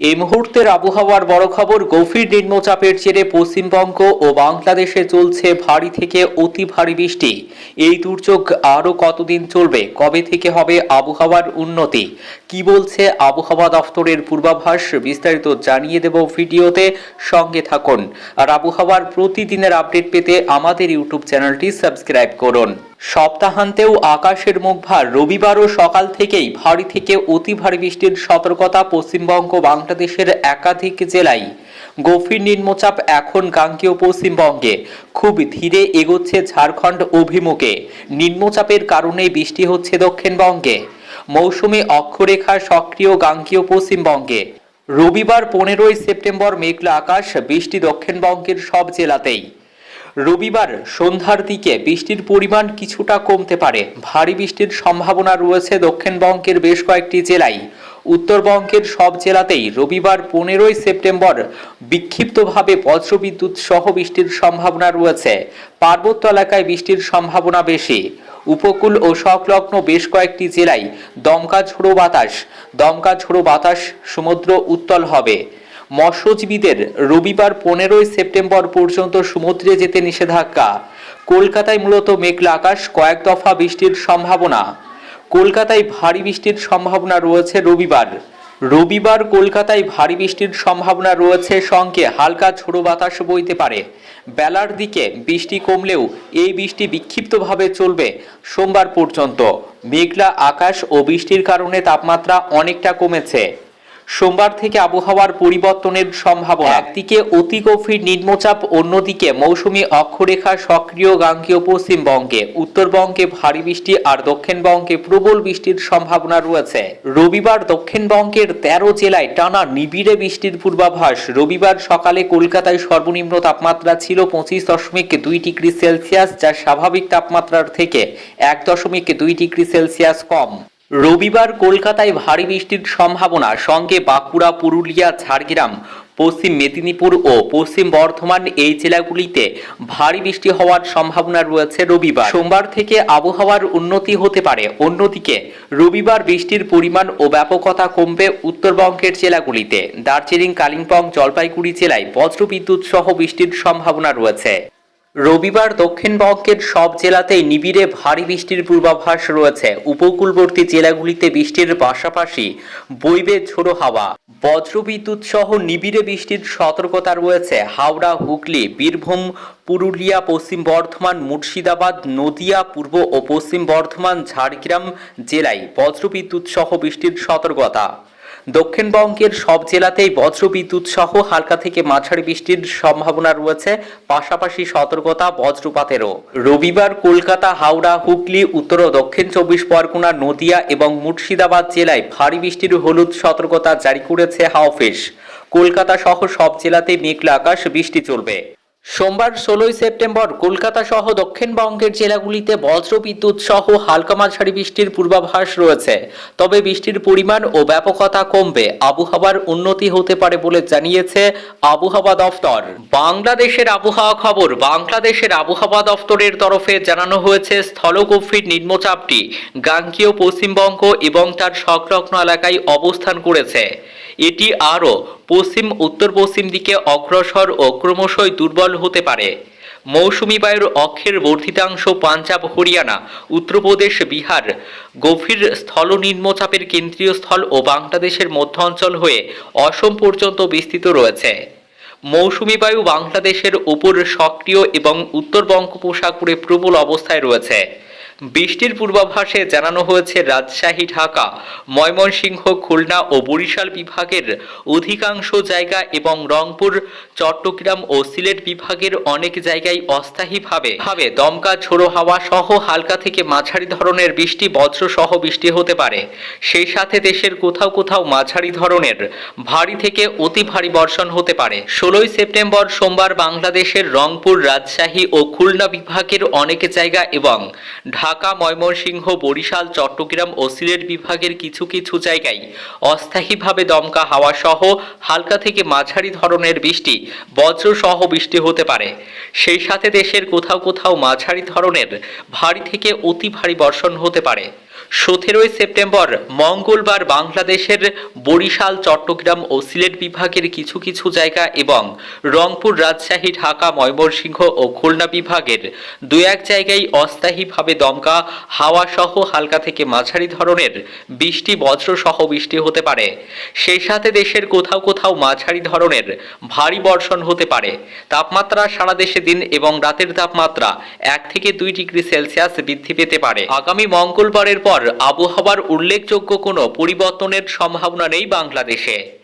এই মুহূর্তের আবহাওয়ার বড় খবর, গভীর নিম্নচাপের জেরে পশ্চিমবঙ্গ ও বাংলাদেশে চলছে ভারী থেকে অতি ভারী বৃষ্টি। এই দুর্যোগ আরও কতদিন চলবে? কবে থেকে হবে আবহাওয়ার উন্নতি? কি বলছে আবহাওয়া দফতরের পূর্বাভাস? বিস্তারিত জানিয়ে দেব ভিডিওতে। সঙ্গে থাকুন। আর আবহাওয়ার প্রতিদিনের আপডেট পেতে আমাদের ইউটিউব চ্যানেলটি সাবস্ক্রাইব করুন। সপ্তাহান্তেও আকাশের মুখ ভার। রবিবারও সকাল থেকেই ভারী থেকে অতি ভারী বৃষ্টির সতর্কতা পশ্চিমবঙ্গ বাংলাদেশের একাধিক জেলায়। গভীর নিম্নচাপ এখন গাঙ্গেয় পশ্চিমবঙ্গে। খুব ধীরে এগোচ্ছে ঝাড়খণ্ড অভিমুখে। নিম্নচাপের কারণে বৃষ্টি হচ্ছে দক্ষিণবঙ্গে। মৌসুমী অক্ষরেখা সক্রিয় গাঙ্গেয় পশ্চিমবঙ্গে। রবিবার পনেরোই সেপ্টেম্বর মেঘলা আকাশ, বৃষ্টি দক্ষিণবঙ্গের সব জেলাতেই। রবিবার সন্ধ্যার দিকে বৃষ্টির পরিমাণ কিছুটা কমতে পারে। ভারী বৃষ্টির সম্ভাবনা রয়েছে দক্ষিণবঙ্গের বেশ কয়েকটি জেলায়। উত্তরবঙ্গের সব জেলাতেই রবিবার পনেরোই সেপ্টেম্বর বিক্ষিপ্তভাবে বজ্রবিদ্যুৎ সহ বৃষ্টির সম্ভাবনা রয়েছে। পার্বত্য এলাকায় বৃষ্টির সম্ভাবনা বেশি। উপকূল ও সংলগ্ন বেশ কয়েকটি জেলায় দমকা ঝোড়ো বাতাস। দমকা ঝোড়ো বাতাস সমুদ্র উত্তল হবে। মৎস্যজীবীদের রবিবার পনেরোই সেপ্টেম্বর পর্যন্ত সমুদ্রে যেতে নিষেধাজ্ঞা। কলকাতায় মূলত মেঘলা আকাশ, কয়েক দফা বৃষ্টির সম্ভাবনা। কলকাতায় ভারী বৃষ্টির সম্ভাবনা রয়েছে রবিবার। রবিবার কলকাতায় ভারী বৃষ্টির সম্ভাবনা রয়েছে সঙ্গে হালকা ঝোড়ো বাতাস বইতে পারে। বেলার দিকে বৃষ্টি কমলেও এই বৃষ্টি বিক্ষিপ্তভাবে চলবে সোমবার পর্যন্ত। মেঘলা আকাশ ও বৃষ্টির কারণে তাপমাত্রা অনেকটা কমেছে। সোমবার থেকে আবহাওয়ার পরিবর্তনের সম্ভাবনা। একদিকে অতি গভীর নিম্নচাপ, অন্যদিকে মৌসুমি অক্ষরেখা সক্রিয় গাঙ্গীয় পশ্চিমবঙ্গে। উত্তরবঙ্গে ভারী বৃষ্টি আর দক্ষিণবঙ্গে প্রবল বৃষ্টির সম্ভাবনা রয়েছে। রবিবার দক্ষিণবঙ্গের তেরো জেলায় টানা নিবিড়ে বৃষ্টির পূর্বাভাস। রবিবার সকালে কলকাতায় সর্বনিম্ন তাপমাত্রা ছিল পঁচিশ দশমিক দুই ডিগ্রি সেলসিয়াস, যা স্বাভাবিক তাপমাত্রার থেকে এক দশমিক দুই ডিগ্রি সেলসিয়াস কম। রবিবার কলকাতায় ভারী বৃষ্টির সম্ভাবনা। সঙ্গে বাঁকুড়া, পুরুলিয়া, ঝাড়গ্রাম, পশ্চিম মেদিনীপুর ও পশ্চিম বর্ধমান এই জেলাগুলিতে ভারী বৃষ্টি হওয়ার সম্ভাবনা রয়েছে রবিবার। সোমবার থেকে আবহাওয়ার উন্নতি হতে পারে। অন্যদিকে, রবিবার বৃষ্টির পরিমাণ ও ব্যাপকতা কমবে উত্তরবঙ্গের জেলাগুলিতে। দার্জিলিং, কালিম্পং, জলপাইগুড়ি জেলায় বজ্রবিদ্যুৎ সহ বৃষ্টির সম্ভাবনা রয়েছে। রবিবার দক্ষিণবঙ্গের সব জেলাতেই নিবিড়ে ভারী বৃষ্টির পূর্বাভাস রয়েছে। উপকূলবর্তী জেলাগুলিতে বৃষ্টির পাশাপাশি বইবে ঝোড়ো হাওয়া। বজ্রবিদ্যুৎ সহ নিবিড়ে বৃষ্টির সতর্কতা রয়েছে। হাওড়া, হুগলি, বীরভূম, পুরুলিয়া, পশ্চিম বর্ধমান, মুর্শিদাবাদ, নদিয়া, পূর্ব ও পশ্চিম বর্ধমান, ঝাড়গ্রাম জেলায় বজ্রবিদ্যুৎ সহ বৃষ্টির সতর্কতা। দক্ষিণবঙ্গের সব জেলাতেই বজ্রবিদ্যুৎ সহ হালকা থেকে মাঝারি বৃষ্টির সম্ভাবনা রয়েছে, পাশাপাশি সতর্কতা বজ্রপাতেরও। রবিবার কলকাতা, হাওড়া, হুগলি, উত্তর ও দক্ষিণ চব্বিশ পরগনা, নদিয়া এবং মুর্শিদাবাদ জেলায় ভারী বৃষ্টির হলুদ সতর্কতা জারি করেছে হাওফিস। কলকাতা সহ সব জেলাতেই মেঘলা আকাশ, বৃষ্টি চলবে। সোমবার ষোলোই সেপ্টেম্বর কলকাতা সহ দক্ষিণবঙ্গের জেলাগুলিতে বজ্রবিদ্যুৎ সহ হালকা মাঝারি বৃষ্টির পূর্বাভাস রয়েছে। তবে বৃষ্টির পরিমাণ ও ব্যাপকতা কমবে। আবহাওয়ার উন্নতি হতে পারে বলে জানিয়েছে আবহাওয়া দফতর। বাংলাদেশের আবহাওয়া খবর, বাংলাদেশের আবহাওয়া দফতরের তরফে জানানো হয়েছে স্থলগভীর নিম্নচাপটি গাঙ্গীয় পশ্চিমবঙ্গ এবং তার সংলগ্ন এলাকায় অবস্থান করেছে। এটি আরও পশ্চিম উত্তর পশ্চিম দিকে অগ্রসর ও ক্রমশই দুর্বল হতে পারে। মৌসুমী বায়ুর অক্ষের বর্ধিতাংশ পাঞ্জাব, হরিয়ানা, উত্তরপ্রদেশ, বিহার। গভীর স্থল নিম্নচাপের কেন্দ্রীয় স্থল ও বাংলাদেশের মধ্য অঞ্চল হয়ে অসম পর্যন্ত বিস্তৃত রয়েছে। মৌসুমী বায়ু বাংলাদেশের উপর সক্রিয় এবং উত্তর বঙ্গোপসাগরে প্রবল অবস্থায় রয়েছে। বৃষ্টির পূর্বাভাসে জানানো হয়েছে রাজশাহী, ঢাকা, ময়মনসিংহ, খুলনা ও বরিশাল বিভাগের অধিকাংশ জায়গা এবং রংপুর, চট্টগ্রাম ও সিলেট বিভাগের অনেক জায়গায় অস্থায়ীভাবে। ভাবে দমকা, ঝোড়ো হাওয়া সহ হালকা থেকে মাঝারি ধরনের বৃষ্টি বজ্র সহ বৃষ্টি হতে পারে। সেই সাথে দেশের কোথাও কোথাও মাঝারি ধরনের ভারী থেকে অতি ভারী বর্ষণ হতে পারে। ষোলোই সেপ্টেম্বর সোমবার বাংলাদেশের রংপুর, রাজশাহী ও খুলনা বিভাগের অনেক জায়গা এবং ঢাকা, ময়মনসিংহ, বরিশাল, চট্টগ্রাম ও সিলেট বিভাগের কিছু কিছু জায়গায় অস্থায়ীভাবে দমকা হাওয়া সহ হালকা থেকে মাঝারি ধরনের বৃষ্টি, বজ্র সহ বৃষ্টি হতে পারে। সেই সাথে দেশের কোথাও কোথাও মাঝারি ধরনের ভারী থেকে অতি ভারী বর্ষণ হতে পারে। সতেরোই সেপ্টেম্বর মঙ্গলবার বাংলাদেশের বরিশাল, চট্টগ্রাম ও সিলেট বিভাগের কিছু কিছু জায়গা এবং রংপুর, রাজশাহী, ঢাকা, ময়মনসিংহ ও খুলনা বিভাগের দু এক জায়গায় অস্থায়ীভাবে দমকা হাওয়া সহ হালকা থেকে মাঝারি ধরনের বৃষ্টি বজ্র সহ বৃষ্টি হতে পারে। সেই সাথে দেশের কোথাও কোথাও মাঝারি ধরনের ভারী বর্ষণ হতে পারে। তাপমাত্রা সারা দেশে দিন এবং রাতের তাপমাত্রা এক থেকে দুই ডিগ্রি সেলসিয়াস বৃদ্ধি পেতে পারে। আগামী মঙ্গলবারের পর আবহাওয়ার উল্লেখযোগ্য কোনো পরিবর্তনের সম্ভাবনা নেই বাংলাদেশে।